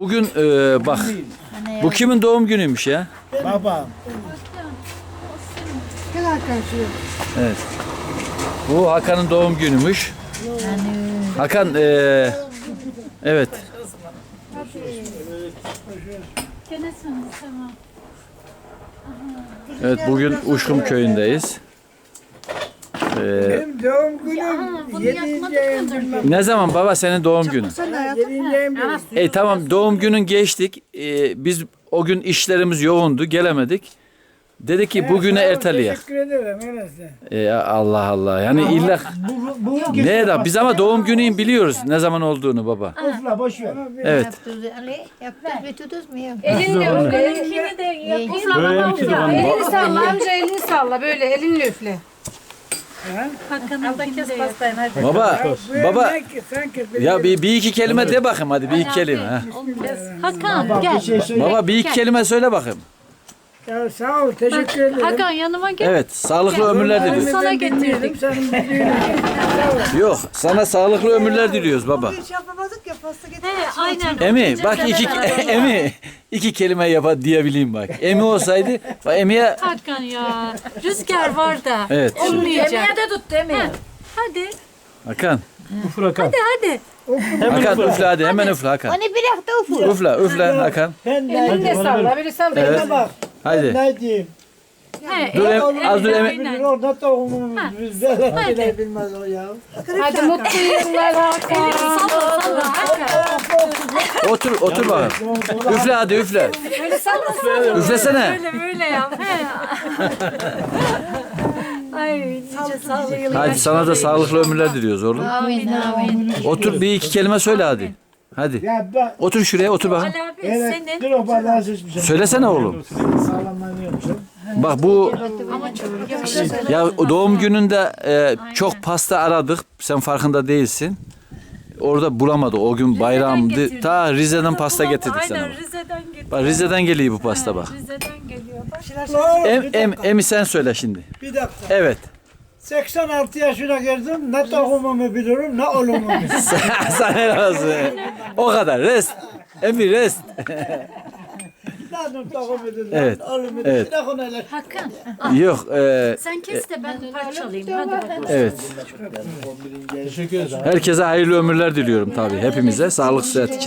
Bugün e, bak bu kimin doğum günüymüş ya? Babam. Gel şuraya. Evet. Bu Hakan'ın doğum günüymüş. Hakan e, evet. Gene sana tamam. Evet bugün Uşkum köyündeyiz. E, Benim doğum günüm bunu 7. yakmadık ayım mıdır? bilmem. ne zaman baba senin doğum günün? Sen de hayatım. 7. ayım bilmem. E tamam doğum günün geçtik. E, biz o gün işlerimiz yoğundu gelemedik. Dedi ki bugüne erteleyek. Teşekkür ederim öyleyse. E, Allah Allah yani illa Bu, bu ne da biz ama doğum günün biliyoruz ne zaman olduğunu baba. Ufla boş ver. Evet. Yaptınız Ali. Yaptınız bittiniz mi ya? Elinle benimkini de yap. Elini salla amca elini salla böyle elinle üfle. Yap. Baba baba ya bir, bir iki kelime de bakayım hadi bir iki kelime. Ha. Hakan gel. şey söyle. Baba bir iki kelime söyle bakayım. Ya, sağ ol teşekkür ederim. Hakan yanıma gel. Evet sağlıklı ömürler Sana diliyoruz. Ben getirdik. bildiğin için. Yok sana sağlıklı ömürler diliyoruz baba. Hiç yapamadık ya pasta getirdik. He aynen. Emi bak iki Emi iki kelime yap diyebileyim bak. Emi olsaydı bak Emi'ye Hakan ya. Rüzgar var da. Evet. Olmayacak. Yemeğe de tut demiyor. Hadi. Hakan. Hadi hadi. Hakan üfle hadi hemen üfle Hakan. Hani bir hafta ufuk. Üfle üfle Hakan. Ben ne Elinle salla böyle salla. Evet. Bana bak. Hadi. Ne diyeyim? He, Dur Em- az dur aynen. Bir orada tohumumuz bizde de bilmez o ya. Hadi mutlu yıllar Hakan. Salla Hakan. Otur otur bakalım. Üfle hadi üfle. Böyle salla salla. Üflesene. Böyle böyle yap. He. Ay yıllar. Hadi sana da sağlıklı ömürler diliyoruz oğlum. Amin amin. Otur bir iki kelime söyle hadi. Hadi. Ya bak. Otur şuraya otur bakayım. Ali abi Evet, senin seçmişim. Söylesene oğlum. Sağlamlanıyorsun. Bak bu ama çok yakışıklı. ya doğum gününde e, çok pasta aradık. Sen farkında değilsin. Orada bulamadı. O gün bayramdı. Ta Rize'den pasta getirdik sana. Aynen Rize'den getirdik. Bak Rize'den geliyor bu pasta bak. Rize'den geliyor. Bak. Em, em, Emi sen söyle şimdi. Bir dakika. Evet. 86 yaşına geldim. Ne tohumumu bilirim ne olumu bilirim. Sana helal olsun. O kadar. Rest. Emi rest. Evet, evet. Hakan Yok. e, sen kes de ben parçalayayım. Hadi bakalım. evet. Herkese hayırlı ömürler diliyorum tabii. Hepimize sağlık sıhhat için.